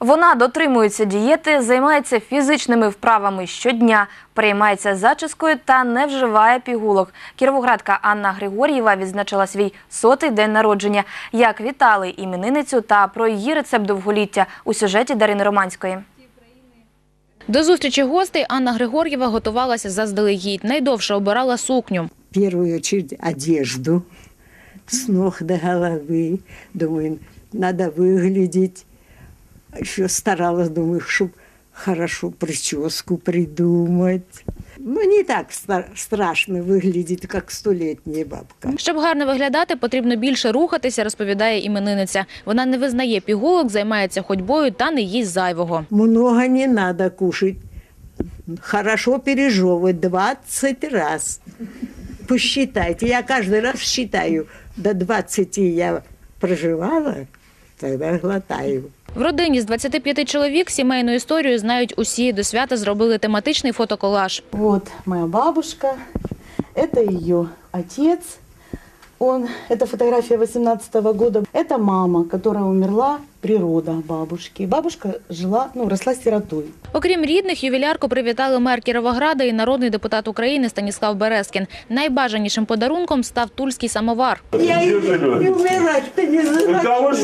Вона дотримується дієти, займається фізичними вправами щодня, переймається зачіскою та не вживає пігулок. Кіровоградка Анна Григор'єва відзначила свій сотий день народження. Як вітали іменинницю та про її рецепт довголіття у сюжеті Дарини Романської. До зустрічі гостей Анна Григор'єва готувалася заздалегідь. Найдовше обирала сукню. В первую очередь одежду с ног до головы. Думаю, надо выглядеть. Еще старалась, думаю, чтобы хорошо прическу придумать. Ну, не так ста- страшно выглядит, как столетняя бабка. Щоб гарно виглядати, потрібно більше рухатися, розповідає іменинниця. Вона не визнає пігулок, займається ходьбою та не їсть зайвого. Много не надо кушать. Хорошо пережевывать 20 раз. Посчитайте. Я каждый раз считаю. До 20 я проживала, тогда глотаю. В родині з 25 чоловік сімейну історію знають усі. До свята зробили тематичний фотоколаж. Вот моя бабушка, это ее отец. Он, это фотография 18 года. Это мама, которая умерла при родах бабушки. Бабушка жила, ну, росла сиротой. Окрім рідних, ювілярку привітали мер Кіровограда і народний депутат України Станіслав Березкін. Найбажанішим подарунком став тульський самовар. Я и, и умирать-то не знаю.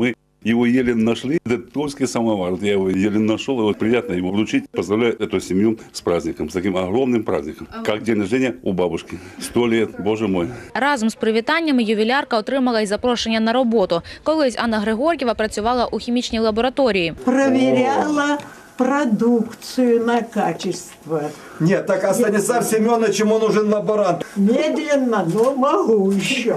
Мы его еле нашли, этот тульский самовар. Вот я его еле нашел, и вот приятно ему вручить. Поздравляю эту семью с праздником, с таким огромным праздником. Как день рождения у бабушки. Сто лет, боже мой. Разом з привітаннями ювілярка отримала й запрошення на роботу. Колись Анна Григор'єва працювала у хімічній лабораторії. Проверяла продукцию на качество. Нет, так а Станислав Семенович ему нужен лаборант. Медленно, но могу еще.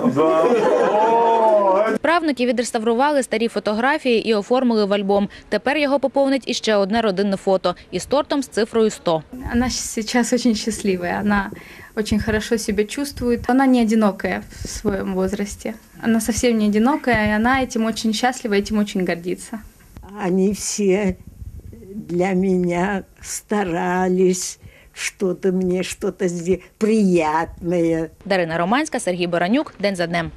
Правнуки відреставрували старі фотографії і оформили в альбом. Тепер його поповнить іще одне родинне фото із тортом з цифрою 100. Она сейчас очень счастливая, она очень хорошо себя чувствует. Она не одинокая в своем возрасте. Она совсем не одинокая, и она этим очень счастлива, этим очень гордится. Они все для меня старались что-то мне, что-то приятное. Дарина Романська, Сергій Баранюк. День за днем.